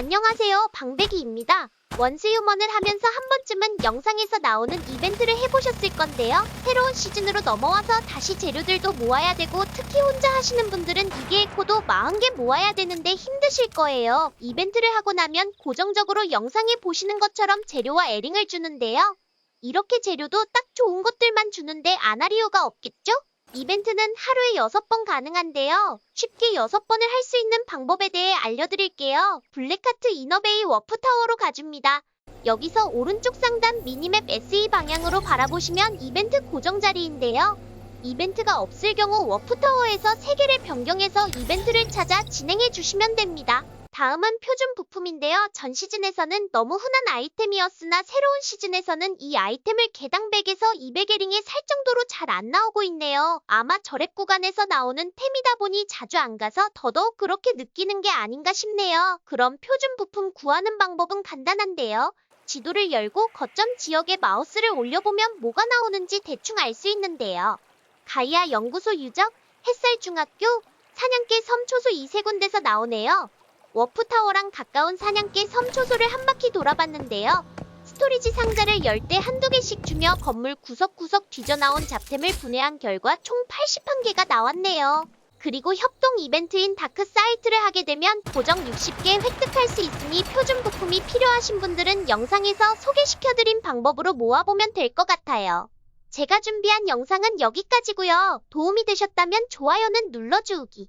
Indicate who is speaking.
Speaker 1: 안녕하세요. 방배기입니다. 원스 휴먼을 하면서 한 번쯤은 영상에서 나오는 이벤트를 해보셨을 건데요. 새로운 시즌으로 넘어와서 다시 재료들도 모아야 되고 특히 혼자 하시는 분들은 이게 코도 40개 모아야 되는데 힘드실 거예요. 이벤트를 하고 나면 고정적으로 영상에 보시는 것처럼 재료와 에링을 주는데요. 이렇게 재료도 딱 좋은 것들만 주는데 이유가 없겠죠? 이벤트는 하루에 6번 가능한데요. 쉽게 6번을 할 수 있는 방법에 대해 알려드릴게요. 블랙하트 이너베이 워프타워로 가줍니다. 여기서 오른쪽 상단 미니맵 SE 방향으로 바라보시면 이벤트 고정 자리인데요. 이벤트가 없을 경우 워프타워에서 3개를 변경해서 이벤트를 찾아 진행해 주시면 됩니다. 다음은 표준 부품인데요. 전 시즌에서는 너무 흔한 아이템이었으나 새로운 시즌에서는 이 아이템을 개당 100에서 200의 링에 살 정도로 잘 안 나오고 있네요. 아마 저랩 구간에서 나오는 템이다 보니 자주 안 가서 더더욱 그렇게 느끼는 게 아닌가 싶네요. 그럼 표준 부품 구하는 방법은 간단한데요. 지도를 열고 거점 지역에 마우스를 올려보면 뭐가 나오는지 대충 알 수 있는데요. 가이아 연구소 유적, 햇살 중학교, 사냥개 섬 초소 이세 군데서 나오네요. 워프타워랑 가까운 사냥개 섬 초소를 한 바퀴 돌아봤는데요. 스토리지 상자를 열 때 한두 개씩 주며 건물 구석구석 뒤져나온 잡템을 분해한 결과 총 81개가 나왔네요. 그리고 협동 이벤트인 다크 사이트를 하게 되면 고정 60개 획득할 수 있으니 표준 부품이 필요하신 분들은 영상에서 소개시켜드린 방법으로 모아보면 될 것 같아요. 제가 준비한 영상은 여기까지고요. 도움이 되셨다면 좋아요는 눌러주기.